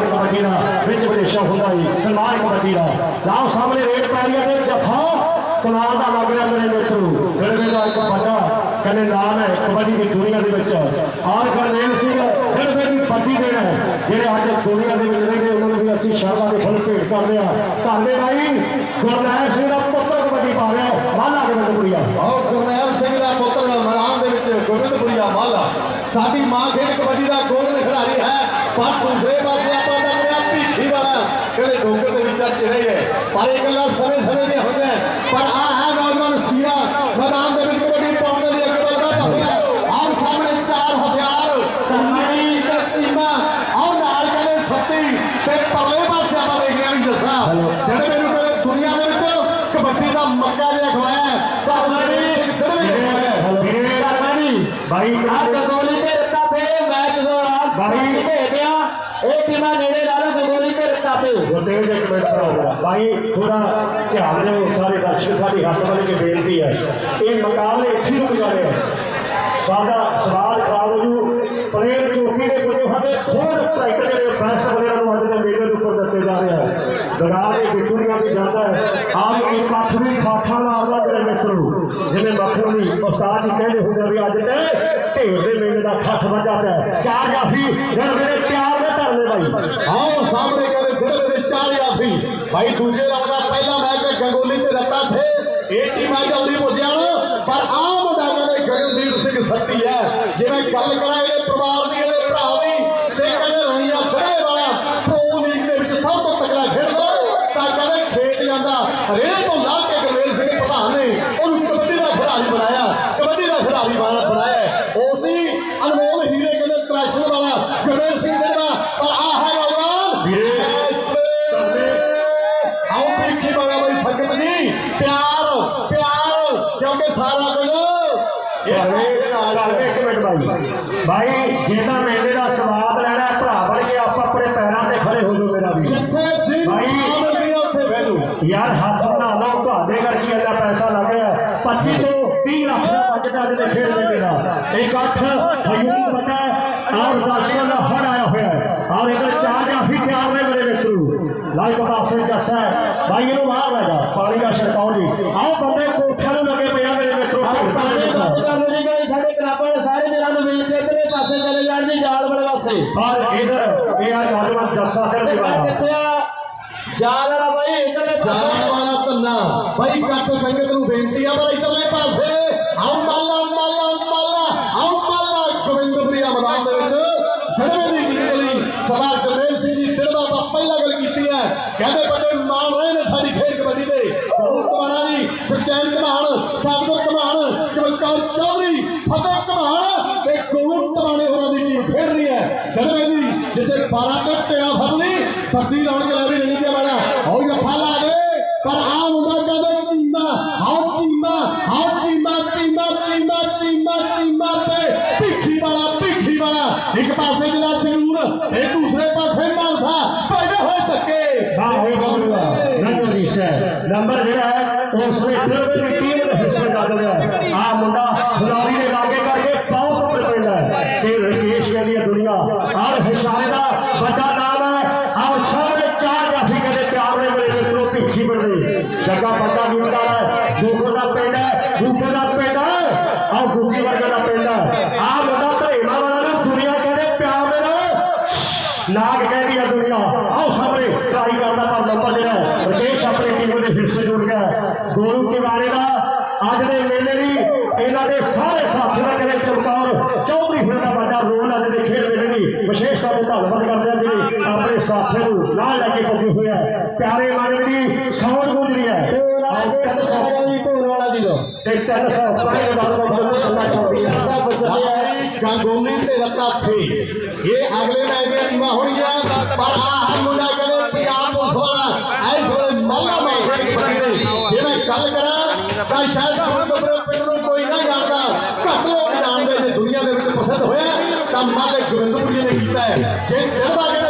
ਰਿਵਾਜ ਕਬੱਡੀ ਦਾ ਵਿੱਚ ਵਿਦੇਸ਼ਾਂ ਹੁੰਦਾ ਹੀ ਸਨਮਾਨ ਕਬੱਡੀ ਦਾ ਲਾਓ ਸਾਹਮਣੇ ਰੇਡ ਪੈ ਰਹੀ ਜੱਫਾ, ਕਮਾਲ ਦਾ ਲੱਗ ਰਿਹਾ ਮੇਰੇ ਮਿੱਤਰੋ। ਫਿਲਮੇ ਦਾ ਇੱਕ ਵੱਡਾ, ਕਹਿੰਦੇ ਨਾਮ ਹੈ, ਕਬੱਡੀ ਦੀ ਦੁਨੀਆ ਦੇ ਵਿੱਚ। ਆਰ ਗੁਰਨੇਲ ਸਿੰਘ ਫਿਲਮੇ ਦੀ ਵੱਡੀ ਦੇਣ ਹੈ। ਜਿਹੜੇ ਅੱਜ ਦੁਨੀਆ ਦੇ ਵਿੱਚ ਰਹਿੰਦੇ, ਉਹਨਾਂ ਨੂੰ ਵੀ ਅਸੀਂ ਸ਼ਰਧਾ ਦੇ ਫੁੱਲ ਭੇਟ ਕਰਦੇ ਆ ਧੰਨੇ ਭਾਈ, ਗੁਰਨੇਲ ਸਿੰਘ ਦਾ ਪੁੱਤਰ ਕਬੱਡੀ ਪਾ ਰਿਹਾ ਮਾਲਾ ਦੇ ਵਿੱਚ ਕੁੜੀਆ। ਸਿੰਘ ਦਾ ਪੁੱਤਰ ਮੈਦਾਨ ਦੇ ਵਿੱਚ ਗੋਬਿੰਦਪੁਰੀਆ ਮਾਲਾ। ਸਾਡੀ ਮਾਂ ਖੇਡ ਕਬੱਡੀ ਦਾ ਗੋਲਨ ਖਿਡਾਰੀ ਹੈ, ਪਰ ਦੂਸਰੇ ਪਾਸੇ ਦਾ ਭੀਖੀ ਵਾਲਾ ਕਹਿੰਦੇ ਡੋਂਗਰ ਦੇ ਵਿੱਚ ਚੱਜ ਰਹੇ ਹੈ ਪਰ ਇਹ ਗੱਲਾਂ ਸਮੇਂ ਸਮੇਂ ਦੀਆਂ ਹੋਈਆਂ ਪਰ ਆ ਹੈ ਨੌਜਵਾਨ ਸੀਰਾ ਮੈਦਾਨ ਦੇ ਵਿੱਚ ਕਬੱਡੀ ਪਾਉਣ ਦੇ ਲਈ ਅੱਗੇ ਵੱਧਦਾ ਹੋਇਆ ਆਹ ਸਾਹਮਣੇ ਚਾਰ ਹਥਿਆਰ ਕੰਨੀ ਤੇ ਚੀਮਾ। ਆਹ ਨਾਲ ਕਹਿੰਦੇ ਸੱਤੀ ਤੇ ਪਰਲੇ ਪਾਸੇ ਆਪਾਂ ਦੇਖ ਰਹੇ ਵੀ ਜੱਸਾ ਜਿਹੜੇ ਮੈਨੂੰ ਕਹਿੰਦੇ ਦੁਨੀਆ ਦੇ ਵਿੱਚ ਕਬੱਡੀ ਦਾ ਮੱਕਾ ਜਿਹਾ ਖਵਾਇਆ ਪਰ ਮੇਰੇ ਕਿੱਧਰ ਵੀ ਖਵਾਇਆ ਵੀਰੇ ਭਾਈ ਆ ਗਗੋਲੀ ਤੇ ਰੱਤਾ ਪੇ ਮੈਚ ਦੌਰਾਨ ਭਾਈ। ਭੇਜਦੇ ਆ ਇਹ ਟੀਮਾਂ ਨੇੜੇ ਲਾ ਲਓ ਗਗੋਲੀ ਤੇ ਰੱਤਾ ਗੁਰਦੇਵ ਜੀ ਇੱਕ ਮਿੰਟ ਭਾਈ ਥੋੜਾ ਧਿਆਨ ਦਿਓ ਸਾਰੇ ਦਰਸ਼ਕ ਸਾਡੀ ਹੱਥ ਵੱਲ ਕੇ ਬੇਨਤੀ ਹੈ ਇਹ ਮੁਕਾਬਲੇ ਇੱਥੇ ਰੁਕ ਜਾਣੇ ਆ ਸਾਡਾ ਸਵਾਲ ਖਰਾਬ ਹੋ ਜੂ ਪਲੇਅਰ ਚੋਟੀ ਦੇ ਕੋਲ ਸਾਡੇ ਖੁਦ ਟਰੈਕਟਰ ਜਿਹੜੇ ਬੈਸਟ ਪਲੇਅਰ ਨੂੰ ਅੱਜ ਦੇ ਮੇਲੇ ਦੇ ਉੱਪਰ ਦਿੱਤੇ ਜਾ ਰਹੇ ਆ ਦਗਾ ਦੇ ਬਿੱਟੂਆਂ ਵੀ ਜਾਂਦਾ ਹੈ ਆਹ ਇੱਕ ਅੱਠ ਵੀ ਠਾਠਾ ਮਾਰਦਾ ਮੇਰੇ ਮਿੱਤਰੋ ਜਿਵੇਂ ਮੱਖਣ ਦੀ ਉਸਤਾਦ ਜੀ ਕਹਿੰਦੇ ਹੁੰਦੇ ਆ ਵੀ ਅੱਜ ਤੇ ਢੇਰ ਦੇ ਮੇਲੇ ਦਾ ਠੱਠ ਵੱਜਾ ਪਿਆ ਚਾਰ ਜਾਫੀ ਯਾਰ ਮੇਰੇ ਪਿਆਰ ਦੇ ਧਰਨੇ ਭਾਈ ਆਓ ਸਾਹਮਣੇ ਕਹਿੰਦੇ ਜਿਹੜੇ ਦੇ ਭਾਈ ਦੂਜੇ ਰਾਉਂਡ ਦਾ ਪਹਿਲਾ ਮੈਚ ਗੰਗੋਲੀ ਤੇ ਰੱਤਾ ਥੇ ਇਹ ਟੀਮਾਂ ਜਲਦੀ ਪੁੱਜਣ ਪਰ ਆਹ ਮੁੰਡਾ ਕਹਿੰਦੇ ਗਗਨਦੀਪ ਸਿੰਘ ਸੱਤੀ ਹੈ। ਜਿਵੇਂ ਗੱਲ ਕਰਾਂ ਇਹਦੇ ਪਰਿਵਾਰ ਦੀ, ਇਹਦੇ ਭਰਾ ਦੀ, ਤੇ ਕਹਿੰਦੇ ਰਣੀਆ ਫੜੇ ਵਾਲਾ ਪ੍ਰੋ ਲੀਗ ਦੇ ਵਿੱਚ ਸਭ ਤੋਂ ਤਕੜਾ ਖੇਡਦਾ ਤਾਂ ਕਹਿੰਦੇ ਖੇਤ ਜਾਂਦਾ। ਰੇੜੇ ਤੋਂ ਲਾ ਕੇ ਗਰਮੇਲ ਸਿੰਘ ਪ੍ਰਧਾਨ ਨੇ ਉਹਨੂੰ ਕਬੱਡੀ ਦਾ ਖਿਡਾਰੀ ਬਣਾਇਆ। ਕਬੱਡੀ ਦਾ ਖਿਡਾਰੀ ਬਣਾ- ਬਣਾਇਆ ਉਸੇ ਅਨਮੋਲ ਹੀਰੇ, ਕਹਿੰਦੇ ਕ੍ਰੈਸ਼ਨ ਵਾਲਾ। ਗਰਮੇਲ ਸਿੰਘ ਜਿਹੜਾ ਪਰ ਭਾਈ ਨਾਲ ਇੱਕ ਮਿੰਟ ਭਾਈ ਭਾਈ ਜਿਹਦਾ ਮੇਲੇ ਦਾ ਸਵਾਦ ਲੈਣਾ ਹੈ, ਭਰਾ ਬਣ ਕੇ ਆਪ ਆਪਣੇ ਪੈਰਾਂ ਤੇ ਖੜੇ ਹੋ ਜਾਓ ਮੇਰਾ ਵੀ ਜਿੱਥੇ ਜੀ ਭਾਈ। ਮਿਲਦੀ ਆ ਉੱਥੇ ਬਹਿ ਜਾਓ। ਯਾਰ ਹੱਥ ਬਣਾ ਲਓ ਤੁਹਾਡੇ ਕਰਕੇ ਇੰਨਾ ਪੈਸਾ ਲੱਗ ਰਿਹਾ 25 ਤੋਂ 30 ਲੱਖ ਦਾ ਬਜਟ ਅੱਜ ਦੇ ਖੇਡ ਮੇਲੇ ਦਾ ਇਕੱਠ ਹਯੂਮ ਪਤਾ ਔਰ ਦਰਸ਼ਕਾਂ ਦਾ ਹੜ ਆਇਆ ਹੋਇਆ ਹੈ। ਔਰ ਇਧਰ ਚਾਰ ਜਾਫੀ ਤਿਆਰ ਨੇ ਮੇਰੇ ਮਿੱਤਰੂ ਲਾਈਕ ਪਾਸੇ ਜੱਸਾ ਹੈ। ਭਾਈ ਇਹਨੂੰ ਬਾਹਰ ਲੈ ਜਾ। ਪਾਣੀ ਦਾ ਛਿੜਕਾਓ ਜੀ। ਆਓ ਬੰਦੇ ਦੇ ਸਾਰੇ ਵੀਰਾਂ ਨੂੰ ਬੇਨਤੀ ਹੈ ਇਧਰਲੇ ਪਾਸੇ ਚਲੇ ਜਾਣ ਦੀ ਜਾਲ ਵਾਲੇ ਪਾਸੇ। ਪਰ ਇਧਰ ਇਹ ਆ ਨੌਜਵਾਨ ਫਿਰ ਤੇ ਕਿੱਥੇ ਆ? ਜਾਲ ਵਾਲਾ ਬਾਈ ਇਧਰਲੇ ਪਾਸੇ। ਵਾਲਾ ਧੰਨਾ। ਭਾਈ ਕੱਟ ਸੰਗਤ ਨੂੰ ਬੇਨਤੀ ਆ ਪਰ ਇਧਰਲੇ ਪਾਸੇ। ਆਓ ਮਾਲਾ ਮਾਲਾ ਮਾਲਾ। ਆਓ ਮਾਲਾ ਗੋਬਿੰਦਪੁਰੀਆ ਮੈਦਾਨ ਦੇ ਵਿੱਚ। ਖੜਵੇਂ ਦੀ ਗਲੀ ਸਰਦਾਰ ਗੁਰਮੇਲ ਸਿੰਘ ਜੀ ਦਿੜਵਾ ਦਾ ਪਹਿਲਾ ਗੱਲ ਕੀਤੀ ਹੈ। ਕਹਿੰਦੇ ਬੰਦੇ ਮਾਣ ਰਹੇ ਨੇ ਸਾਡੀ ਖੇਡ ਕਬੱਡੀ ਦੇ। ਬਹੁਤ ਕਮਾਣਾ ਜੀ। ਸੁਖਚੈਨ ਕਮਾਣ ਸਤਗੁਰ ਕਮਾਣ ਚਮਕੌਰ ਚੌਧਰੀ ਫਤਿਹ ਕਮਾਣ ਤੇ ਗੋਬਿੰਦ ਕਮਾਣੇ ਹੋਰਾਂ ਦੀ ਟੀਮ ਖੇਡ ਰਹੀ ਹੈ ਦਿੜਵੇਂ ਦੀ ਜਿੱਥੇ 12 ਤੋਂ 13 ਫਰਵਰੀ ਫੱਟੀ ਰੌਣਕ ਲੈ ਵੀ ਰਣੀ ਦੇ ਵਾਲਾ ਆਓ ਜੱਫਾ ਲਾ ਦੇ ਪਰ ਆ ਮੁੰਡਾ ਕਹਿੰਦਾ ਚੀਮਾ ਆਓ ਚੀਮਾ ਆਓ ਚੀਮਾ ਚੀਮਾ ਚੀਮਾ ਚੀਮਾ ਚੀਮਾ ਤੇ ਭਿੱਖੀ ਵਾਲਾ ਭਿੱਖੀ ਵਾਲਾ ਇੱਕ ਪਾਸੇ ਜ਼ਿਲ੍ਹਾ ਸੰਗਰੂਰ ਤੇ ਦੂਸਰੇ ਪਾਸੇ ਮਾਨਸਾ ਪੈਦੇ ਹੋਏ ਧੱਕੇ ਹਾਂ ਹੋ ਗਿਆ ਨੰਬਰ ਲਿਸਟ ਹੈ ਨੰਬਰ ਜਿਹੜਾ ਹੈ ਉਸ ਨੇ ਫਿਰ ਵੀ ਟੀਮ ਦੇ ਹਿੱਸੇ ਦਾ ਦਿਆ ਆ ਮੁੰਡਾ ਖਿਲਾੜੀ ਦੇ ਲਾਗੇ ਕਰਕੇ ਬਹੁਤ ਪਿੰਡ ਹੈ ਤੇ ਰਕੇਸ਼ ਕਹਿੰਦੀ ਹੈ ਦੁਨੀਆ ਔਰ ਹਿਸ਼ਾਰੇ ਦਾ ਵੱਡਾ ਨਾਮ ਹੈ ਔਰ ਸਾਰੇ ਦਾ ਪਿੰਡ ਹੈ ਗੂਕੇ ਦਾ ਪਿੰਡ ਹੈ ਔਰ ਗੁੱਗੀ ਵਰਗਾ ਦਾ ਪਿੰਡ ਹੈ। ਆ ਮੁੰਡਾ ਧਰੇਮਾ ਵਾਲਾ ਨੂੰ ਦੁਨੀਆ ਕਹਿੰਦੇ ਪਿਆਰ ਦੇ ਨਾਲ। ਲਾਗ ਕਹਿੰਦੀ ਆ ਦੁਨੀਆ। ਆਓ ਸਾਹਮਣੇ ਟਰਾਈ ਕਰਦਾ ਪਰ ਨੰਬਰ ਜਿਹੜਾ ਹੈ, ਰਕੇਸ਼ ਆਪਣੀ ਟੀਮ ਦੇ ਹਿੱਸੇ ਜੁੜ ਗਿਆ ਹੈ। ਗੋਰੂ ਤਿਵਾਰੀ ਦਾ ਅੱਜ ਦੇ ਮੇਲੇ ਲਈ ਇਹਨਾਂ ਦੇ ਸਾਰੇ ਸਾਥੀਆਂ ਦਾ ਕਹਿੰਦੇ ਚਮਕੌਰ। ਚੌਧਰੀ ਹੋਣ ਦਾ ਵੱਡਾ ਰੋਲ ਅੱਜ ਦੇ ਖੇਡ ਮੇਲੇ ਦੀ ਵਿਸ਼ੇਸ਼ ਤੌਰ ਤੇ ਧੰਨਵਾਦ ਕਰਦੇ ਹਾਂ ਜਿਹੜੇ ਆਪਣੇ ਸਾਥੀਆਂ ਨੂੰ ਨਾਲ ਲੈ ਕੇ ਪਹੁੰਚੇ ਹੋਏ ਆ ਪਿਆਰੇ ਮਾਨਵ ਦੀ ਸੌਣ ਗੁਜਰੀ ਹੈ ਆਓ ਤਿੰਨ ਸੌ ਜੀ ਢੋਲ ਵਾਲਾ ਦੀ ਦੋ ਤੇ ਤਿੰਨ ਸੌ ਪਾਣੀ ਦਾ ਨਾਮ ਬੋਲਣਾ ਚਾਹੁੰਦੀ ਹੈ ਭਾਈ ਗੰਗੋਲੀ ਤੇ ਰੱਤਾ ਥੇ ਇਹ ਅਗਲੇ ਮੈਚ ਦੀਆਂ ਟੀਮਾਂ ਹੋਣਗੀਆਂ ਪਰ ਆਹ ਮੁੰਡਾ ਕਹਿੰਦੇ ਪੰਜਾਬ ਪੁਲਿਸ ਵਾਲਾ ਐਸ ਵੇਲੇ ਮੱਲਾ ਮਾਰ ਕੇ ਪੱਟੀ ਦੇ ਜੇ ਮੈਂ ਗੱਲ ਕਰਾਂ ਤਾਂ ਸ਼ਾਇਦ ਗੋਬਿੰਦਪੁਰ ਪਿੰਡ ਨੂੰ ਕੋਈ ਨਾ ਜਾਣਦਾ ਘੱਟ ਲੋਕ ਜਾਣਦੇ ਜੇ ਦੁਨੀਆ ਦੇ ਵਿੱਚ ਪ੍ਰਸਿੱਧ ਹੋਇਆ ਤਾਂ ਮਾਲੇ ਗੋਬਿੰਦਪੁਰੀ ਨੇ ਕੀਤਾ ਹੈ ਜੇ ਦਿਲਵਾ ਕਹਿੰਦੇ